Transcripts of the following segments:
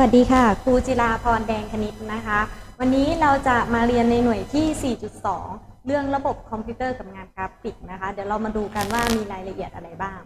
สวัสดีค่ะ ครูจิราพรแดงคณิตนะคะ วันนี้เราจะมาเรียนในหน่วยที่ 4.2 เรื่องระบบคอมพิวเตอร์กับงานกราฟิกนะคะ เดี๋ยวเรามาดูกันว่ามีรายละเอียดอะไรบ้าง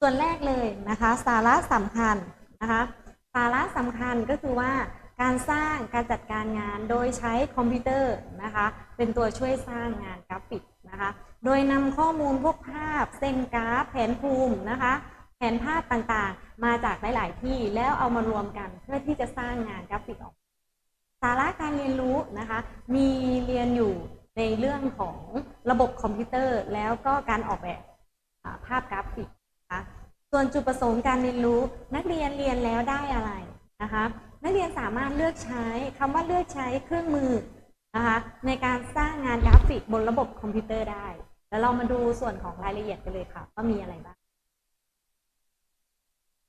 ส่วนแรกเลยนะคะ สาระสำคัญนะคะ สาระสำคัญก็คือว่าการสร้างการจัดการงานโดยใช้คอมพิวเตอร์นะคะ เป็นตัวช่วยสร้างงานกราฟิกนะคะ โดยนำข้อมูลพวกภาพ เส้นกราฟ แผนภูมินะคะ แผนภาพต่างๆ มาจากหลาย ๆ ที่แล้วเอามารวมกันเพื่อที่จะสร้างงานกราฟิกออก สาระการเรียนรู้นะคะ มีเรียนอยู่ในเรื่องของระบบคอมพิวเตอร์ แล้วก็การออกแบบภาพกราฟิกนะคะส่วนจุดประสงค์การเรียนรู้นักเรียนเรียนแล้วได้อะไรนะคะนักเรียนสามารถเลือกใช้คำว่าเลือกใช้เครื่องมือนะคะในการสร้างงานกราฟิกบนระบบคอมพิวเตอร์ได้ แล้วเรามาดูส่วนของรายละเอียดกันเลยค่ะว่ามีอะไรบ้าง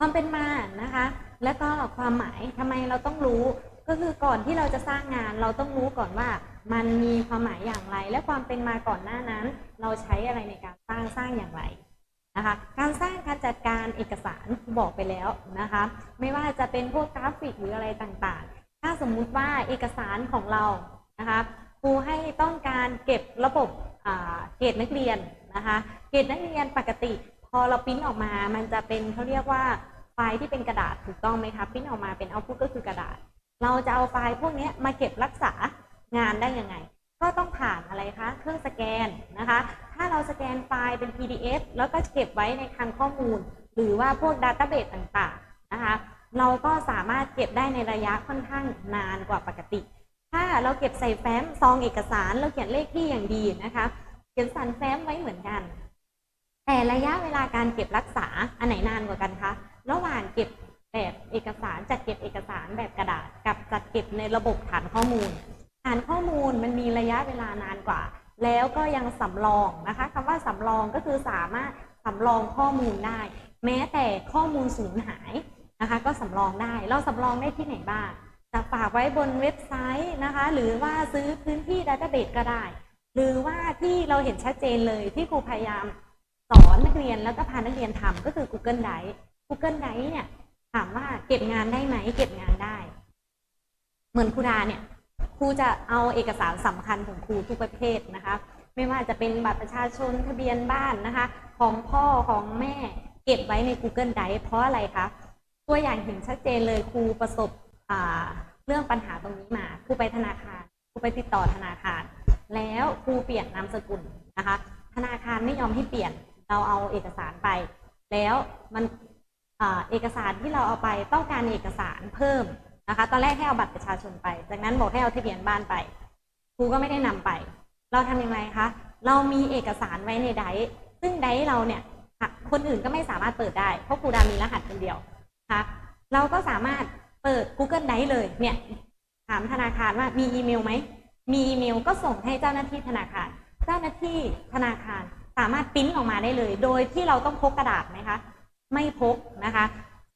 ความเป็นมานะคะ และก็ความหมายทำไมเราต้องรู้ ก็คือก่อนที่เราจะสร้างงานเราต้องรู้ก่อนว่ามันมีความหมายอย่างไร และความเป็นมาก่อนหน้านั้น เราใช้อะไรในการสร้างสร้างอย่างไรนะคะการสร้างการจัดการเอกสารบอกไปแล้วนะคะ ไม่ว่าจะเป็นพวกกราฟิกหรืออะไรต่างๆ ถ้าสมมุติว่าเอกสารของเรานะคะครูให้ต้องการเก็บระบบเกรดนักเรียนนะคะเกรดนักเรียนปกติ พอเราปริ้นออกมา มันจะเป็นเขาเรียกว่าไฟล์ที่เป็นกระดาษถูกต้องไหมคะปริ้นออกมาเป็นเอาพุตก็คือกระดาษ เราจะเอาไฟล์พวกนี้มาเก็บรักษางานได้ยังไง ก็ต้องผ่านอะไรคะ เครื่องสแกนนะคะ ถ้าเราสแกนไฟล์เป็น PDF แล้วก็เก็บไว้ในคลังข้อมูล หรือว่าพวกดัตต้าเบสต่างๆนะคะ เราก็สามารถเก็บได้ในระยะค่อนข้างนานกว่าปกติ ถ้าเราเก็บใส่แฟ้มซองเอกสาร เราเขียนเลขที่อย่างดีนะคะ เขียนสันแฟ้มไว้เหมือนกัน แต่ระยะเวลาการเก็บรักษาอันไหนนานกว่ากันคะระหว่างเก็บแบบเอกสารจัดเก็บเอกสารแบบกระดาษ กับจัดเก็บในระบบฐานข้อมูล ฐานข้อมูลมันมีระยะเวลานานกว่า แล้วก็ยังสำรองนะคะคำว่าสำรองก็คือสามารถสำรองข้อมูลได้ แม้แต่ข้อมูลสูญหายนะคะ ก็สำรองได้เราสำรองได้ที่ไหนบ้างจะฝากไว้บนเว็บไซต์นะคะ หรือว่าซื้อพื้นที่ดัตเตอร์เบสก็ได้ หรือว่าที่เราเห็นชัดเจนเลยที่ครูพยายาม สอนนักเรียนแล้วก็พานักเรียนทำก็คือ Google Drive Google Drive เนี่ยถามว่าเก็บงานได้ไหมเก็บงานได้ เหมือนครูดาเนี่ยครูจะเอาเอกสารสำคัญของครูทุกประเภทนะคะ ไม่ว่าจะเป็นบัตรประชาชนทะเบียนบ้านนะคะ ของพ่อของแม่เก็บไว้ใน Google Drive เพราะอะไรคะตัวอย่างเห็นชัดเจนเลยครูประสบเรื่องปัญหาตรงนี้มาครูไปธนาคารครูไปติดต่อธนาคาร แล้วครูเปลี่ยนนามสกุลนะคะ ธนาคารไม่ยอมให้เปลี่ยน เราเอาเอกสารไป แล้วมันอเอกสารที่เราเอาไปต้องการเอกสารเพิ่มนะคะ ตอนแรกให้เอาบัตรประชาชนไป จากนั้นบอกให้เอาทะเบียนบ้านไปครูก็ไม่ได้นำไป เราทำยังไงคะ เรามีเอกสารไว้ในไดร์ซึ่งไดร์เราเนี่ยคนอื่นก็ไม่สามารถเปิดได้ เพราะครูดามีรหัสคนเดียวนะคะเราก็สามารถเปิด Google Drive เลยเนี่ยถามธนาคารว่ามีอีเมลไหม มีอีเมลก็ส่งให้เจ้าหน้าที่ธนาคาร เจ้าหน้าที่ธนาคาร สามารถปริ้นออกมาได้เลย โดยที่เราต้องพกกระดาษไหมคะ ไม่พกนะคะ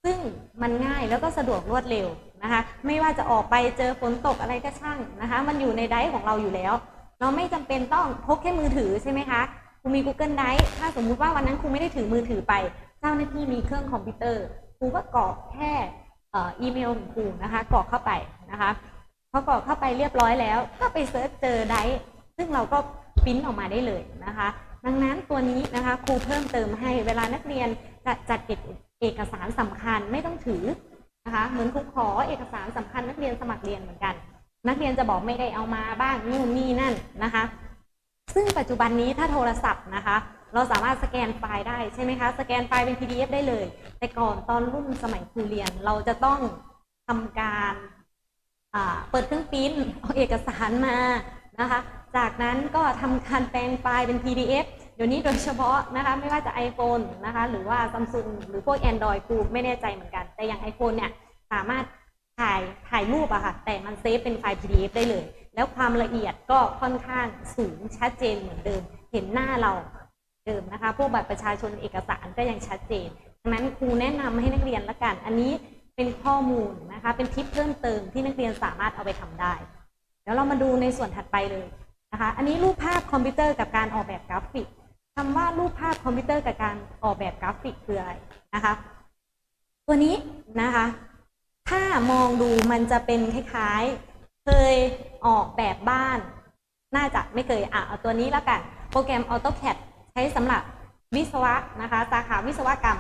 ซึ่งมันง่ายแล้วก็สะดวกรวดเร็วนะคะ ไม่ว่าจะออกไปเจอฝนตกอะไรก็ช่างนะคะ มันอยู่ในไดร์ของเราอยู่แล้ว เราไม่จำเป็นต้องพกแค่มือถือใช่ไหมคะครูมี Google Drive ถ้าสมมุติว่าวันนั้นครูไม่ได้ถือมือถือไป เจ้าหน้าที่มีเครื่องคอมพิวเตอร์ครูก็กรอกแค่อ,อ,อีเมลของครูนะคะกรอกเข้าไปนะคะพอกรอกเข้าไปเรียบร้อยแล้ว ก็ไปเซิร์ชเจอไดร์ซึ่งเราก็ปริ้นออกมาได้เลยนะคะ ดังนั้นตัวนี้นะคะครูเพิ่มเติมให้เวลานักเรียนจะจัดเก็บเอกสารสำคัญไม่ต้องถือนะคะเหมือนครูขอเอกสารสำคัญนักเรียนสมัครเรียนเหมือนกัน นักเรียนจะบอกไม่ได้เอามาบ้างนู่นนี่นั่นนะคะ ซึ่งปัจจุบันนี้ถ้าโทรศัพท์นะคะ เราสามารถสแกนไฟล์ได้ใช่ไหมคะสแกนไฟล์เป็น PDF ได้เลย แต่ก่อนตอนรุ่นสมัยครูเรียนเราจะต้องทำการเปิดเครื่องปริ้นเอาเอกสารมานะคะ จากนั้นก็ทำการแปลงไฟล์เป็น PDF เดี๋ยวนี้โดยเฉพาะนะคะไม่ว่าจะ iPhone นะคะหรือว่า Samsung หรือพวก Android ครูไม่แน่ใจเหมือนกัน แต่อย่าง iPhone เนี่ยสามารถถ่ายถ่ายรูปอะค่ะแต่มันเซฟเป็นไฟล์ PDF ได้เลย แล้วความละเอียดก็ค่อนข้างสูงชัดเจนเหมือนเดิม เห็นหน้าเราเดิมนะคะ พวกบัตรประชาชนเอกสารก็ยังชัดเจนดังนั้นครูแนะนำให้นักเรียนละกัน อันนี้เป็นข้อมูลนะคะ เป็นทิปเพิ่มเติมที่นักเรียนสามารถเอาไปทำได้เดี๋ยวเรามาดูในส่วนถัดไปเลย นะคะอันนี้รูปภาพคอมพิวเตอร์กับการออกแบบกราฟิกคำว่ารูปภาพคอมพิวเตอร์กับการออกแบบกราฟิกคืออะไรนะคะ ตัวนี้นะคะ ถ้ามองดูมันจะเป็นคล้ายๆ เคยออกแบบบ้าน น่าจะไม่เคยอะเอาตัวนี้แล้วกัน โปรแกรม AutoCAD ใช้สำหรับวิศวะนะคะสาขาวิศวกรรม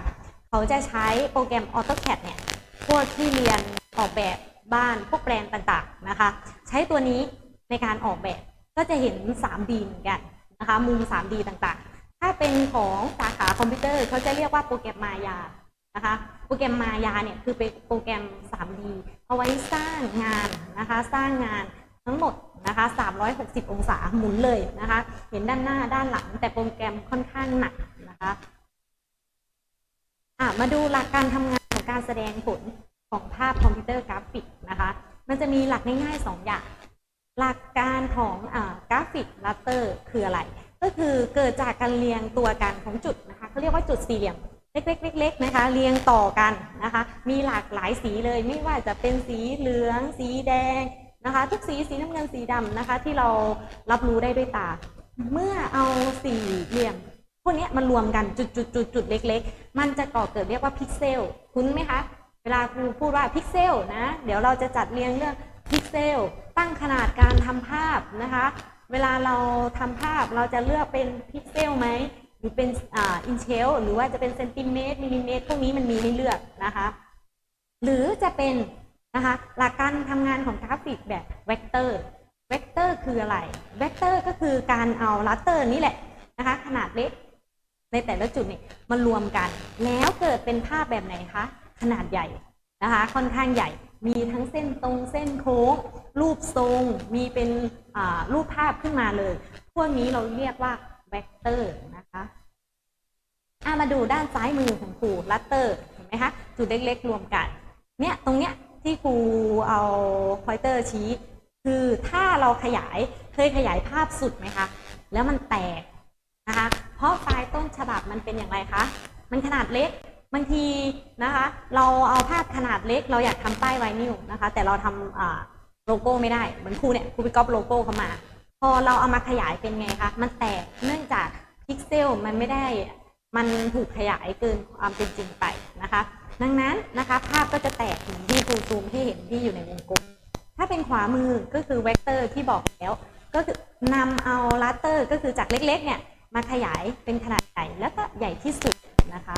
เขาจะใช้โปรแกรม AutoCAD เนี่ยพวกที่เรียนออกแบบบ้านพวกแปลนต่างๆนะคะ ใช้ตัวนี้ในการออกแบบ ก็จะเห็น 3D เหมือนกันนะคะมุม 3D ต่างๆ ถ้าเป็นของสาขาคอมพิวเตอร์เขาจะเรียกว่าโปรแกรมมายานะคะโปรแกรมมายาเนี่ยคือเป็นโปรแกรม 3D เอาไว้สร้างงานนะคะสร้างงานทั้งหมดนะคะ360 องศาหมุนเลยนะคะเห็นด้านหน้าด้านหลัง แต่โปรแกรมค่อนข้างหนักนะคะอะมาดูหลักการทำงานของการแสดงผลของภาพคอมพิวเตอร์กราฟิกนะคะมันจะมีหลักง่ายๆ 2 อย่าง หลักการของอกราฟิกลัตเตอร์คืออะไร ก็คือเกิดจากการเรียงตัวกันของจุดนะคะเขาเรียกว่าจุดสี่เหลี่ยมเล็กๆๆนะคะ เรียงต่อกันนะคะ มีหลากหลายสีเลยไม่ว่าจะเป็นสีเหลือง สีแดงนะคะ ทุกสีสีน้ำเงินสีดำนะคะ ที่เรารับรู้ได้ด้วยตา เมื่อเอาสี่เหลี่ยมพวกนี้มันรวมกันจุดจุดจุดจุดเล็ก ๆ มันจะก่อเกิดเรียกว่าพิกเซลคุ้นไหมคะ เวลาครูพูดว่าพิกเซลนะ เดี๋ยวเราจะจัดเรียงเรื่องพิกเซล ตั้งขนาดการทำภาพนะคะ เวลาเราทำภาพเราจะเลือกเป็นพิกเซลไหมหรือเป็นอ่าอินเชลหรือว่าจะเป็นเซนติเมตรมิลลิเมตรพวกนี้มันมีให้เลือกนะคะ หรือจะเป็นนะคะหลักการทำงานของกราฟิกแบบเวกเตอร์เวกเตอร์คืออะไรเวกเตอร์ก็คือการเอาลัตเตอร์นี่แหละนะคะขนาดเล็กในแต่ละจุดเนี่ยมันรวมกัน แล้วเกิดเป็นภาพแบบไหนคะ ขนาดใหญ่นะคะ ค่อนข้างใหญ่ มีทั้งเส้นตรงเส้นโค้งรูปทรง มีเป็นรูปภาพขึ้นมาเลย พวกนี้เราเรียกว่าเวกเตอร์นะคะอะมาดูด้านซ้ายมือของครูลัตเตอร์เห็นไหมคะจุดเล็กๆรวมกัน เนี่ยตรงเนี้ยที่ครูเอาพอยเตอร์ชี้ คือถ้าเราขยายเคยขยายภาพสุดไหมคะแล้วมันแตกนะคะ เพราะไฟล์ต้นฉบับมันเป็นอย่างไรคะ มันขนาดเล็ก บางทีนะคะ เราเอาภาพขนาดเล็ก เราอยากทำป้ายไวนิลนะคะ แต่เราทำโลโก้ไม่ได้เหมือนครูเนี่ยครูไปก๊อปโลโก้เข้ามา พอเราเอามาขยายเป็นไงคะมันแตกเนื่องจากพิกเซลมันไม่ได้มันถูกขยายเกินความเป็นจริงไปนะคะ ดังนั้นนะคะภาพก็จะแตกอย่างที่ครูซูมให้เห็นที่อยู่ในวงกลมถ้าเป็นขวามือก็คือเวกเตอร์ที่บอกแล้ว ก็คือนำเอาลัตเตอร์ก็คือจากเล็กๆเนี่ยมาขยายเป็นขนาดใหญ่แล้วก็ใหญ่ที่สุดนะคะ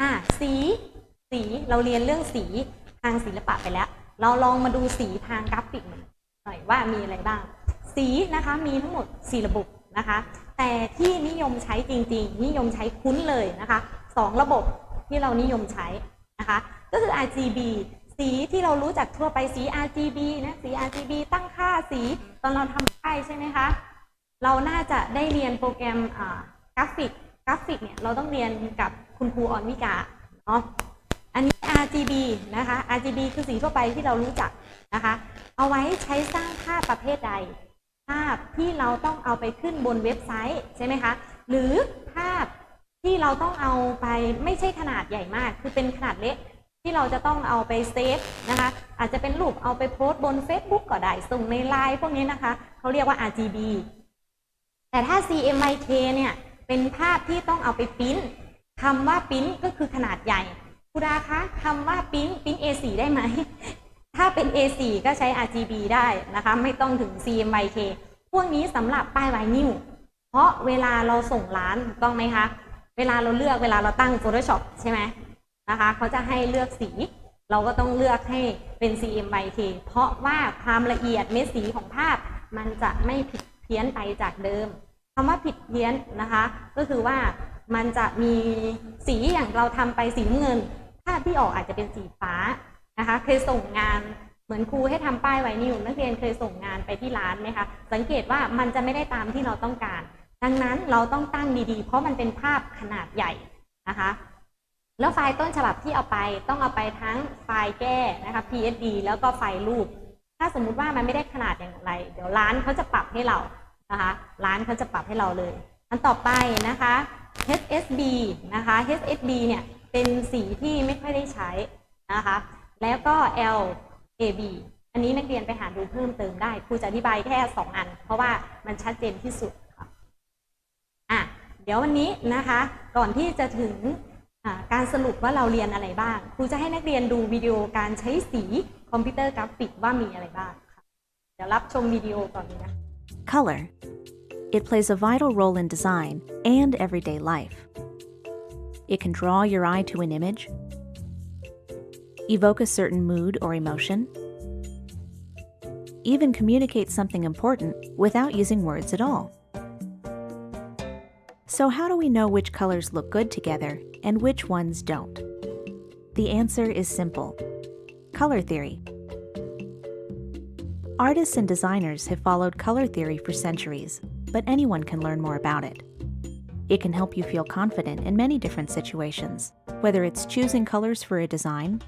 อะสี สีเราเรียนเรื่องสีทางศิลปะไปแล้ว เราลองมาดูสีทางกราฟิกหน่อยว่ามีอะไรบ้าง สีนะคะมีทั้งหมด4ระบบนะคะ แต่ที่นิยมใช้จริง ๆ นิยมใช้คุ้นเลยนะคะสองระบบที่เรานิยมใช้นะคะ ก็คือ RGB สีที่เรารู้จักทั่วไปสี RGB นะสี RGB ตั้งค่าสีตอนเราทำป้ายใช่ไหมคะ เราน่าจะได้เรียนโปรแกรมกราฟิกกราฟิกเนี่ยเราต้องเรียนกับ คุณครูออนวิกาเนาะอันนี้ RGB นะคะ RGB คือสีทั่วไปที่เรารู้จักนะคะ เอาไว้ใช้สร้างภาพประเภทใด ภาพที่เราต้องเอาไปขึ้นบนเว็บไซต์ใช่ไหมคะ หรือภาพที่เราต้องเอาไปไม่ใช่ขนาดใหญ่มาก คือเป็นขนาดเล็กที่เราจะต้องเอาไปเซฟนะคะ อาจจะเป็นรูปเอาไปโพสต์บน Facebook ก็ได้ส่งในไลน์พวกนี้นะคะเขาเรียกว่า RGB แต่ถ้า CMYK เนี่ย เป็นภาพที่ต้องเอาไปปริ้น คำว่าปิ้นก็คือขนาดใหญ่ครูดาคะคำว่าปิ้นปิ้น A4 ได้ไหม ถ้าเป็น A4 ก็ใช้ RGB ได้นะคะ ไม่ต้องถึง CMYK พวกนี้สำหรับป้ายไวนิลเพราะเวลาเราส่งร้านถูกต้องไหมคะ เวลาเราเลือกเวลาเราตั้ง Photoshop ใช่ไหมนะคะเขาจะให้เลือกสี เราก็ต้องเลือกให้เป็น CMYK เพราะว่าความละเอียดเม็ดสีของภาพ มันจะไม่ผิดเพี้ยนไปจากเดิมคำว่าผิดเพี้ยนนะคะ ก็คือว่า มันจะมีสีอย่างเราทำไปสีเงิน ภาพที่ออกอาจจะเป็นสีฟ้านะคะ เคยส่งงานเหมือนครูให้ทำป้ายไวนิลนักเรียนเคยส่งงานไปที่ร้านไหมคะสังเกตว่ามันจะไม่ได้ตามที่เราต้องการ ดังนั้นเราต้องตั้งดีๆ เพราะมันเป็นภาพขนาดใหญ่นะคะแล้วไฟล์ต้นฉบับที่เอาไปต้องเอาไปทั้งไฟล์แก้นะคะ PSD แล้วก็ไฟล์รูป ถ้าสมมุติว่ามันไม่ได้ขนาดอย่างไร เดี๋ยวร้านเขาจะปรับให้เรานะคะ ร้านเขาจะปรับให้เราเลย อันต่อไปนะคะ HSB นะคะ HSB เนี่ยเป็นสีที่ไม่ค่อยได้ใช้นะคะ แล้วก็ LAB อันนี้นักเรียนไปหาดูเพิ่มเติมได้ครูจะอธิบายแค่ 2 อัน เพราะว่ามันชัดเจนที่สุดค่ะอะเดี๋ยววันนี้นะคะ ก่อนที่จะถึงการสรุปว่าเราเรียนอะไรบ้างครูจะให้นักเรียนดูวิดีโอการใช้สีคอมพิวเตอร์กราฟิกว่ามีอะไรบ้างค่ะเดี๋ยวรับชมวิดีโอก่อนนะ Color. It plays a vital role in design and everyday life. It can draw your eye to an image, evoke a certain mood or emotion, even communicate something important without using words at all. So, how do we know which colors look good together and which ones don't? The answer is simple color theory. Artists and designers have followed color theory for centuries, but anyone can learn more about it. It can help you feel confident in many different situations, whether it's choosing colors for a design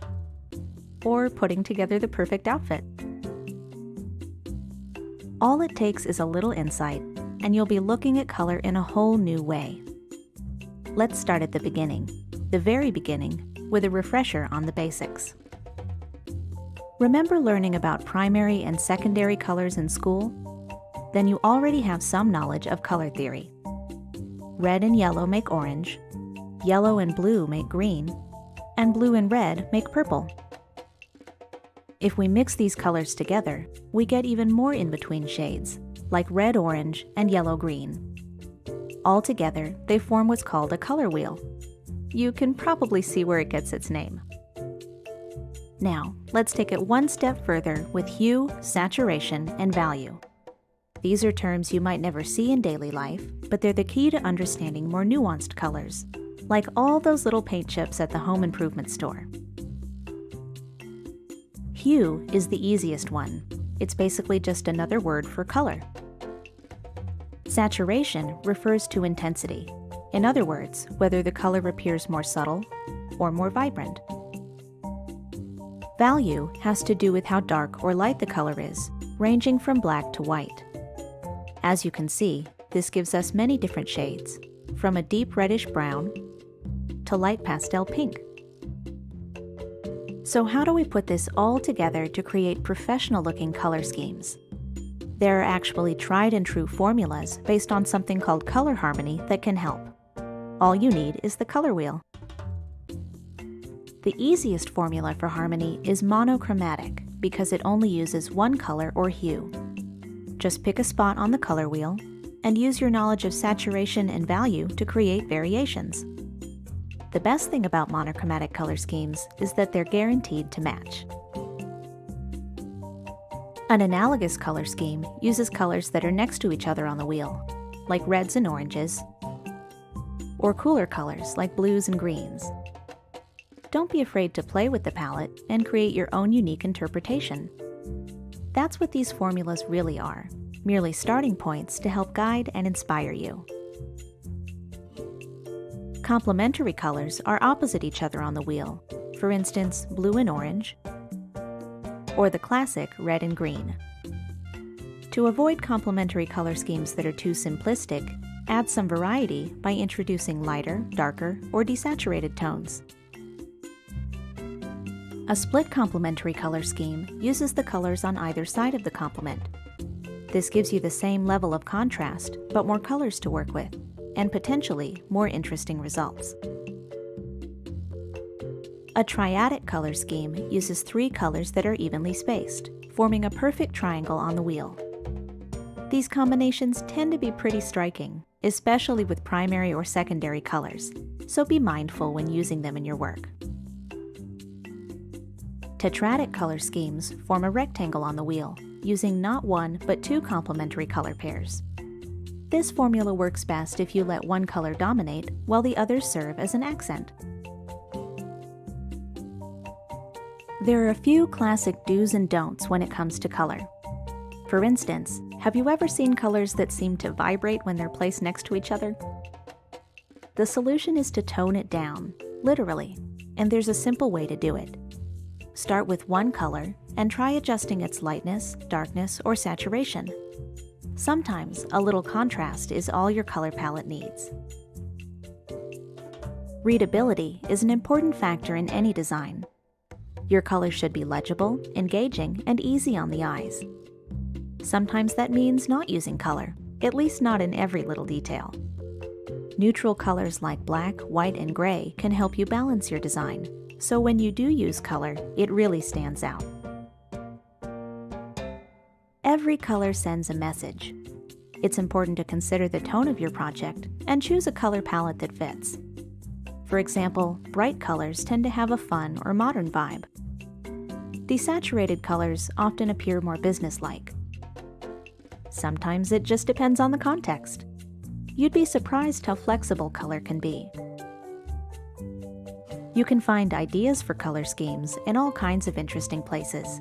or putting together the perfect outfit. All it takes is a little insight, and you'll be looking at color in a whole new way. Let's start at the beginning, the very beginning, with a refresher on the basics. Remember learning about primary and secondary colors in school? Then you already have some knowledge of color theory. Red and yellow make orange, yellow and blue make green, and blue and red make purple. If we mix these colors together, we get even more in between shades, like red orange and yellow green. Altogether, they form what's called a color wheel. You can probably see where it gets its name. Now, let's take it one step further with hue, saturation, and value. These are terms you might never see in daily life, but they're the key to understanding more nuanced colors, like all those little paint chips at the home improvement store. Hue is the easiest one. It's basically just another word for color. Saturation refers to intensity. In other words, whether the color appears more subtle or more vibrant. Value has to do with how dark or light the color is, ranging from black to white. As you can see, this gives us many different shades, from a deep reddish brown to light pastel pink. So, how do we put this all together to create professional looking color schemes? There are actually tried and true formulas based on something called color harmony that can help. All you need is the color wheel. The easiest formula for harmony is monochromatic because it only uses one color or hue. Just pick a spot on the color wheel and use your knowledge of saturation and value to create variations. The best thing about monochromatic color schemes is that they're guaranteed to match. An analogous color scheme uses colors that are next to each other on the wheel, like reds and oranges, or cooler colors like blues and greens. Don't be afraid to play with the palette and create your own unique interpretation. That's what these formulas really are merely starting points to help guide and inspire you. Complementary colors are opposite each other on the wheel, for instance, blue and orange, or the classic red and green. To avoid complementary color schemes that are too simplistic, add some variety by introducing lighter, darker, or desaturated tones. A split complementary color scheme uses the colors on either side of the complement. This gives you the same level of contrast, but more colors to work with, and potentially more interesting results. A triadic color scheme uses three colors that are evenly spaced, forming a perfect triangle on the wheel. These combinations tend to be pretty striking, especially with primary or secondary colors, so be mindful when using them in your work. Tetradic color schemes form a rectangle on the wheel, using not one but two complementary color pairs. This formula works best if you let one color dominate while the others serve as an accent. There are a few classic do's and don'ts when it comes to color. For instance, have you ever seen colors that seem to vibrate when they're placed next to each other? The solution is to tone it down, literally, and there's a simple way to do it. Start with one color and try adjusting its lightness, darkness, or saturation. Sometimes a little contrast is all your color palette needs. Readability is an important factor in any design. Your color should be legible, engaging, and easy on the eyes. Sometimes that means not using color, at least not in every little detail. Neutral colors like black, white, and gray can help you balance your design, so when you do use color, it really stands out. Every color sends a message. It's important to consider the tone of your project and choose a color palette that fits. For example, bright colors tend to have a fun or modern vibe. Desaturated colors often appear more businesslike. Sometimes it just depends on the context. You'd be surprised how flexible color can be. You can find ideas for color schemes in all kinds of interesting places,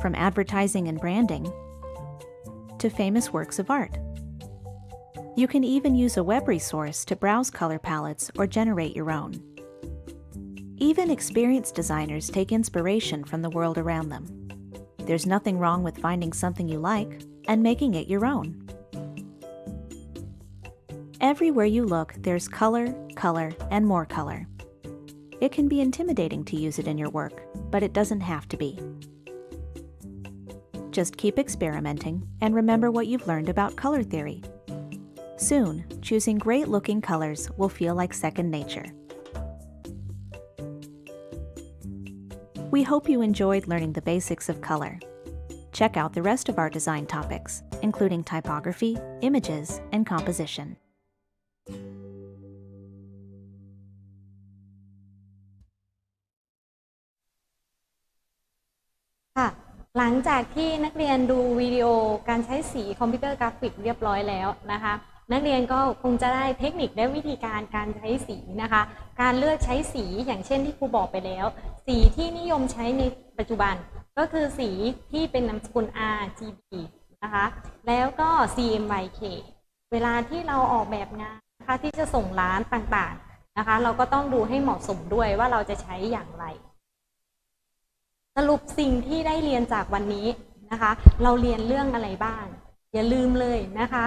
from advertising and branding to famous works of art. You can even use a web resource to browse color palettes or generate your own. Even experienced designers take inspiration from the world around them. There's nothing wrong with finding something you like and making it your own. Everywhere you look, there's color, color, and more color. It can be intimidating to use it in your work, but it doesn't have to be. Just keep experimenting and remember what you've learned about color theory. Soon, choosing great looking colors will feel like second nature. We hope you enjoyed learning the basics of color. Check out the rest of our design topics, including typography, images, and composition. หลังจากที่นักเรียนดูวิดีโอการใช้สีคอมพิวเตอร์กราฟิกเรียบร้อยแล้วนะคะ นักเรียนก็คงจะได้เทคนิคและวิธีการการใช้สีนะคะ การเลือกใช้สีอย่างเช่นที่ครูบอกไปแล้ว สีที่นิยมใช้ในปัจจุบัน ก็คือสีที่เป็นนามสกุล RGB นะคะแล้วก็ CMYK เวลาที่เราออกแบบงานนะคะที่จะส่งร้านต่างๆนะคะ เราก็ต้องดูให้เหมาะสมด้วยว่าเราจะใช้อย่างไร สรุปสิ่งที่ได้เรียนจากวันนี้นะคะ เราเรียนเรื่องอะไรบ้าง อย่าลืมเลยนะคะ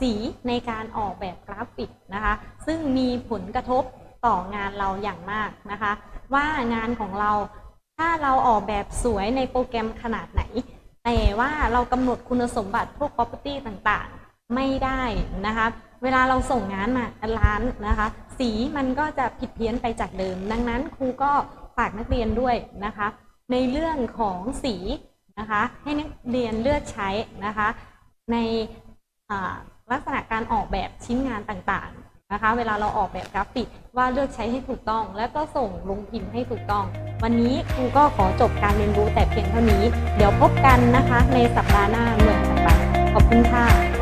สีในการออกแบบกราฟิกนะคะ ซึ่งมีผลกระทบต่องานเราอย่างมากนะคะ ว่างานของเราถ้าเราออกแบบสวยในโปรแกรมขนาดไหน แต่ว่าเรากำหนดคุณสมบัติพวก property ต่างๆ ไม่ได้นะคะ เวลาเราส่งงานมาร้านนะคะ สีมันก็จะผิดเพี้ยนไปจากเดิม ดังนั้นครูก็ฝากนักเรียนด้วยนะคะ ในเรื่องของสีนะคะให้นักเรียนเลือกใช้นะคะในลักษณะการออกแบบชิ้นงานต่างๆนะคะ เวลาเราออกแบบกราฟิกว่าเลือกใช้ให้ถูกต้อง แล้วก็ส่งลงพิมพ์ให้ถูกต้อง วันนี้ครูก็ขอจบการเรียนรู้แต่เพียงเท่านี้ เดี๋ยวพบกันนะคะในสัปดาห์หน้าเหมืองต่างๆขอบคุณค่ะ